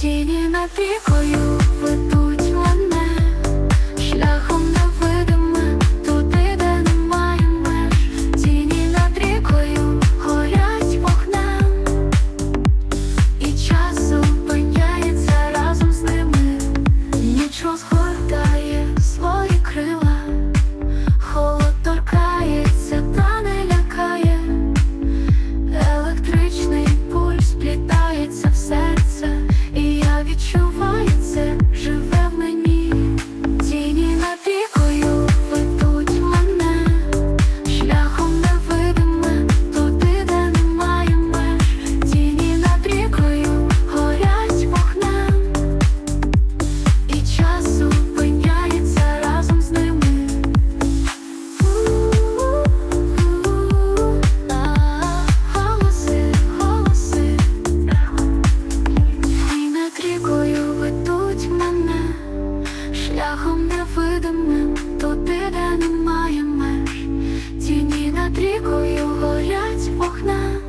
Тіні над рікою вже немає меж, тіні над рікою горять вогна,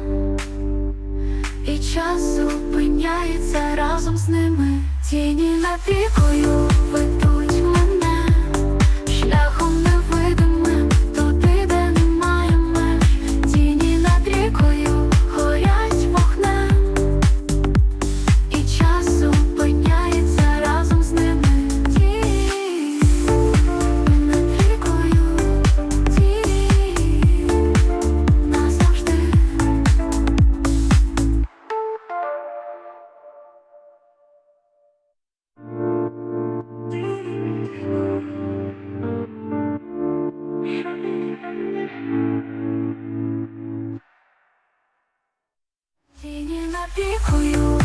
і час зупиняється разом з ними, тіні над рікою Сині напікую,